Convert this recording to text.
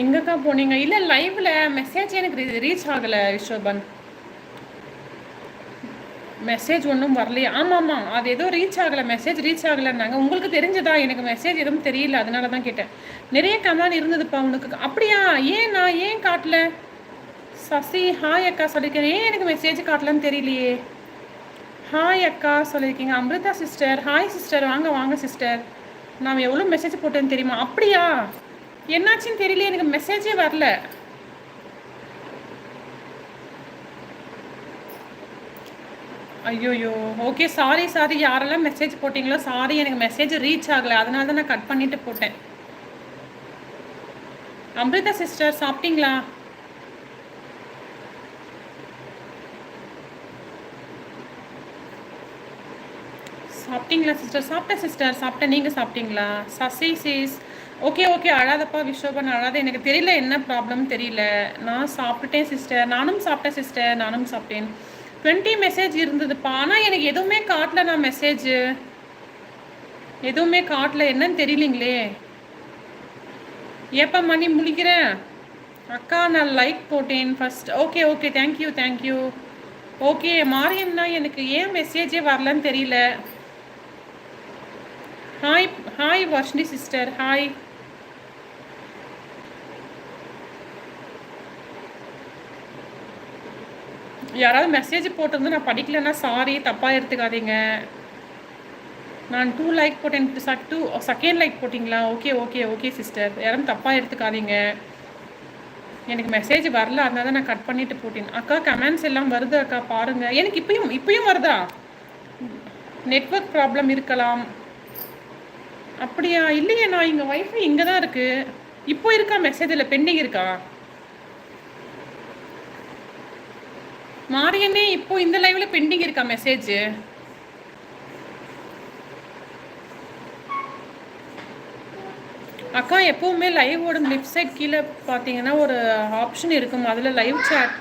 எங்கக்கா போனீங்க? இல்லை லைவ்ல மெசேஜ் எனக்கு ரீச் ஆகலை ரிஷோபன் மெசேஜ் ஒன்றும் வரலையா. ஆமாம் ஆமாம் அது ஏதோ ரீச் ஆகலை. மெசேஜ் ரீச் ஆகலைன்னாங்க. உங்களுக்கு தெரிஞ்சதா? எனக்கு மெசேஜ் எதுவும் தெரியல. அதனால தான் கேட்டேன். நிறைய கமெண்ட் இருந்ததுப்பா உனக்கு. அப்படியா? ஏன் நான் ஏன் காட்டல? சசி ஹாய் அக்கா சொல்லியிருக்கேன் ஏன் எனக்கு மெசேஜ் காட்டலன்னு தெரியலையே? ஹாய் அக்கா சொல்லியிருக்கீங்க அமிர்தா சிஸ்டர் ஹாய் சிஸ்டர் வாங்க வாங்க சிஸ்டர் நான் எவ்வளோ மெசேஜ் போட்டேன்னு தெரியுமா? அப்படியா? என்னாச்சுன்னு தெரியல எனக்கு மெசேஜே வரல. ஐயோயோ. ஓகே சாரி சாரி யாரெல்லாம் மெசேஜ் போட்டிங்களோ சாரி எனக்கு மெசேஜ் ரீச் ஆகலை. அதனால தான் நான் கட் பண்ணிட்டு போட்டேன். அம்ரிதா சிஸ்டர் சாப்பிட்டீங்களா? சாப்பிட்டீங்களா சிஸ்டர் சாப்பிட்டேன் சிஸ்டர் சாப்பிட்டேன். நீங்கள் சாப்பிட்டீங்களா? சசி சீஸ் ஓகே ஓகே அழாதப்பா விஸ்வபன் அழாத. எனக்கு தெரியல என்ன ப்ராப்ளம் தெரியல. நான் சாப்பிட்டேன் சிஸ்டர் நானும் சாப்பிட்டேன் சிஸ்டர் நானும் சாப்பிட்டேன். டுவெண்ட்டி மெசேஜ் இருந்ததுப்பா. ஆனால் எனக்கு எதுவுமே காட்டல நான் மெசேஜ் எதுவுமே காட்டல. என்னன்னு தெரியலிங்களே. எப்போ மணி முழிக்கிறேன் அக்கா நான் லைக் போட்டேன் first okay okay thank you thank you okay மாரியம்னா எனக்கு ஏன் மெசேஜே வரலன்னு தெரியல. Hi hi Varshini sister hi யாராவது மெசேஜ் போட்டிருந்து நான் படிக்கலன்னா சாரி தப்பாக எடுத்துக்காதீங்க. நான் டூ லைக் போட்டேன். டூ செகண்ட் லைக் போட்டிங்களா? ஓகே ஓகே ஓகே சிஸ்டர் யாரும் தப்பாக எடுத்துக்காதீங்க. எனக்கு மெசேஜ் வரல. அதனால தான் நான் கட் பண்ணிட்டு போட்டேன். அக்கா கமெண்ட்ஸ் எல்லாம் வருது அக்கா பாருங்கள் எனக்கு இப்பயும் இப்பயும் வருதா? நெட்ஒர்க் ப்ராப்ளம் இருக்கலாம். அப்படியா? இல்லையே நான் இங்கே ஒய்ஃபை இங்கே தான் இருக்குது இப்போ இருக்கா மெசேஜில் பெண்டிங் இருக்கா? மாரியண்ணே இப்போ இந்த லைவ்ல பெண்டிங் இருக்கா மெசேஜ் அக்கா எப்பவுமே லைவோட லெஃப்ட் சைட் கீழே பார்த்தீங்கன்னா ஒரு ஆப்ஷன் இருக்கும். அதில் லைவ் சேட்